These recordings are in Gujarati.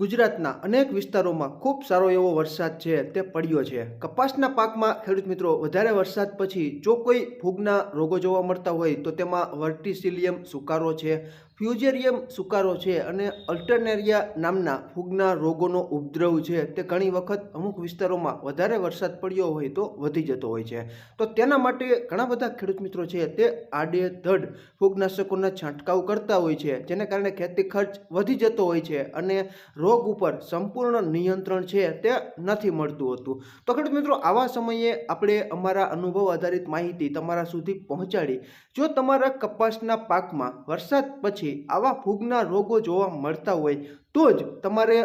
ગુજરાતના અનેક વિસ્તારોમાં ખૂબ સારો એવો વરસાદ છે તે પડ્યો છે. કપાસના પાકમાં ખેડૂત મિત્રો વધારે વરસાદ પછી જો કોઈ ફૂગના રોગો જોવા મળતા હોય તો તેમાં વર્ટિસિલિયમ સુકારો છે. ફ્યુઝેરિયમ સુકારો છે અને અલ્ટરનેરિયા નામના ફૂગના રોગોનો ઉપદ્રવ છે તે ઘણી વખત અમુક વિસ્તારોમાં વધારે વરસાદ પડ્યો હોય તો વધી જતો હોય છે. તો તેના માટે ઘણા બધા ખેડૂત મિત્રો છે તે આડેધડ ફૂગનાશકોના છંટકાવ કરતા હોય છે, જેને કારણે ખેતી ખર્ચ વધી જતો હોય છે અને રોગ ઉપર સંપૂર્ણ નિયંત્રણ છે તે નથી મળતું હતું. તો ખેડૂત મિત્રો, આવા સમયે આપણે અમારા અનુભવ આધારિત માહિતી તમારા સુધી પહોંચાડી. જો તમારા કપાસના પાકમાં વરસાદ પછી આવા ફૂગના રોગો જોવા મળતા હોય તો જ તમારે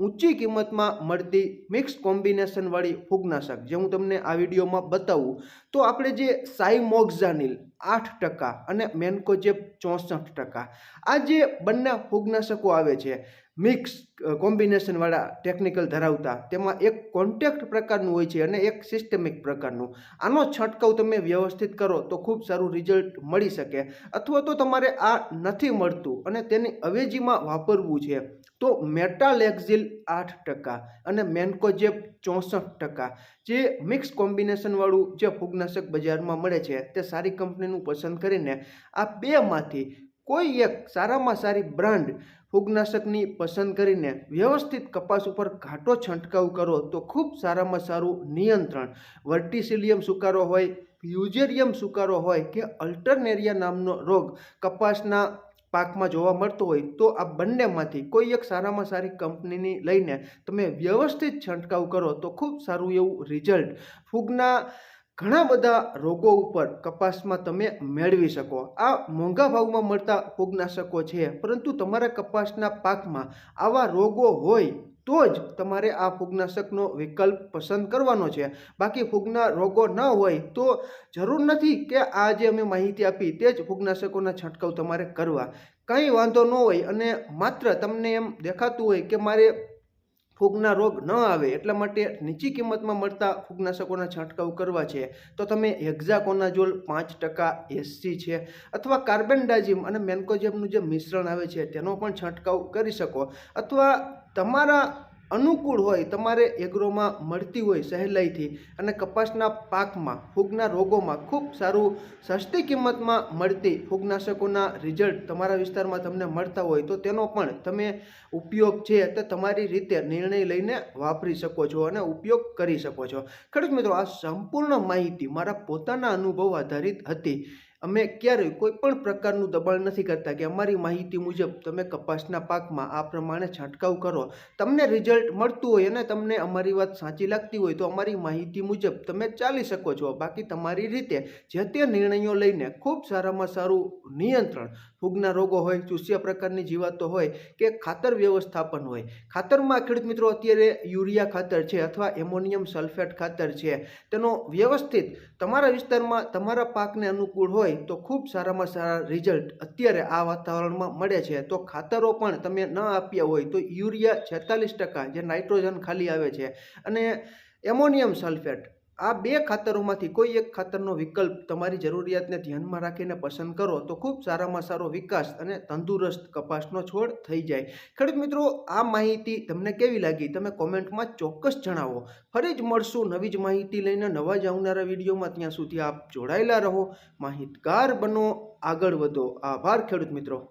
ઊંચી કિંમતમાં મળતી મિક્સ કોમ્બિનેશનવાળી ફૂગનાશક, જે હું તમને આ વિડીયોમાં બતાવું, તો આપણે જે સાઇમોક્ઝાનિલ આઠ ટકા અને મેન્કોજેપ ચોસઠ ટકા, આ જે બંને ફૂગનાશકો આવે છે મિક્સ કોમ્બિનેશનવાળા ટેકનિકલ ધરાવતા, તેમાં એક કોન્ટેક્ટ પ્રકારનું હોય છે અને એક સિસ્ટમિક પ્રકારનું. આનો છંટકાવ તમે વ્યવસ્થિત કરો તો ખૂબ સારું રિઝલ્ટ મળી શકે, અથવા તો તમારે આ નથી મળતું અને તેની અવેજીમાં વાપરવું છે. તો મેટાલેક્ઝિલ આઠ ટકા અને મેન્કોજેબ ચોસઠ ટકા. જે મિક્સ કોમ્બિનેશનવાળું જે ફૂગનાશક બજારમાં મળે છે, તે સારી કંપનીનું પસંદ કરીને આ બેમાંથી કોઈ એક સારામાં સારી બ્રાન્ડ ફૂગનાશકની પસંદ કરીને વ્યવસ્થિત કપાસ ઉપર ઘાટો છંટકાવ કરો, તો ખૂબ સારામાં સારું નિયંત્રણ. વર્ટિસિલિયમ સુકારો હોય યુજેરિયમ સુકારો હોય કે અલ્ટરનેરિયા નામનો રોગ કપાસના પાકમાં જોવા મળતો હોય તો આ બંનેમાંથી કોઈ એક સારામાં સારી કંપનીની લઈને તમે વ્યવસ્થિત છંટકાવ કરો તો ખૂબ સારું એવું રિઝલ્ટ ફૂગના ઘણા બધા રોગો ઉપર કપાસમાં તમે મેળવી શકો. આ મોંઘા ભાવમાં મળતા ફૂગનાશકો છે, પરંતુ તમારા કપાસના પાકમાં આવા રોગો હોય તો જ તમારે આ ફૂગનાશકનો વિકલ્પ પસંદ કરવાનો છે. બાકી ફૂગના રોગો ન હોય તો જરૂર નથી કે આ જે અમે માહિતી આપી તે જ ફૂગનાશકોના છંટકાવ તમારે કરવા. કંઈ વાંધો ન હોય અને માત્ર તમને એમ દેખાતું હોય કે મારે ફૂગના રોગ ન આવે એટલા માટે નીચી કિંમતમાં મળતા ફૂગનાશકોના છંટકાવ કરવા છે. તો તમે હેક્ઝાકોનાઝોલ પાંચ ટકા એસસી છે અથવા કાર્બેન્ડાઝિમ અને મેન્કોજેબનું જે મિશ્રણ આવે છે તેનો પણ છંટકાવ કરી શકો. અથવા તમારા અનુકૂળ હોય, તમારે એગ્રોમાં મળતી હોય સહેલાઈથી અને કપાસના પાકમાં, ફૂગના રોગોમાં ખૂબ સારું સસ્તી કિંમતમાં મળતી ફૂગનાશકોના રિઝલ્ટ તમારા વિસ્તારમાં તમને મળતા હોય, તો તેનો પણ તમે ઉપયોગ છે તે તમારી રીતે નિર્ણય લઈને વાપરી શકો છો અને ઉપયોગ કરી શકો છો. ખેડૂત મિત્રો, આ સંપૂર્ણ માહિતી મારા પોતાના અનુભવ આધારિત હતી. અમે ક્યારેય કોઈ પણ પ્રકારનું દબાણ નથી કરતા કે અમારી માહિતી મુજબ તમે કપાસના પાકમાં આ પ્રમાણે છંટકાવ કરો. તમને રિઝલ્ટ મળતું હોય અને તમને અમારી વાત સાચી લાગતી હોય તો અમારી માહિતી મુજબ તમે ચાલી શકો છો. બાકી તમારી રીતે જે તે નિર્ણયો લઈને ખૂબ સારામાં સારું નિયંત્રણ ફૂગના રોગો હોય, ચૂસ્યા પ્રકારની જીવાતો હોય કે ખાતર વ્યવસ્થાપન હોય. ખાતરમાં ખેડૂત મિત્રો અત્યારે યુરિયા ખાતર છે અથવા એમોનિયમ સલ્ફેટ ખાતર છે. તેનો વ્યવસ્થિત તમારા વિસ્તારમાં તમારા પાકને અનુકૂળ હોય તો ખૂબ સારામાં સારા રિઝલ્ટ અત્યારે આ વાતાવરણમાં મળે છે. તો ખાતરો પણ તમે ન આપ્યા હોય તો યુરિયા છેતાલીસ ટકા જે નાઇટ્રોજન ખાલી આવે છે. અને એમોનિયમ સલ્ફેટ આ બે ખાતરોમાંથી કોઈ એક ખાતરનો વિકલ્પ તમારી જરૂરિયાતને ધ્યાનમાં રાખીને પસંદ કરો તો ખૂબ સારામાં સારો વિકાસ અને તંદુરસ્ત કપાસનો છોડ થઈ જાય. ખેડૂત મિત્રો, આ માહિતી તમને કેવી લાગી? તમે કોમેન્ટમાં ચોક્કસ જણાવો. ફરી જ મળશું નવી જ માહિતી લઈને નવા જ આવનારા વિડીયોમાં. ત્યાં સુધી આપ જોડાયેલા રહો. માહિતગાર બનો. આગળ વધો. આભાર ખેડૂત મિત્રો.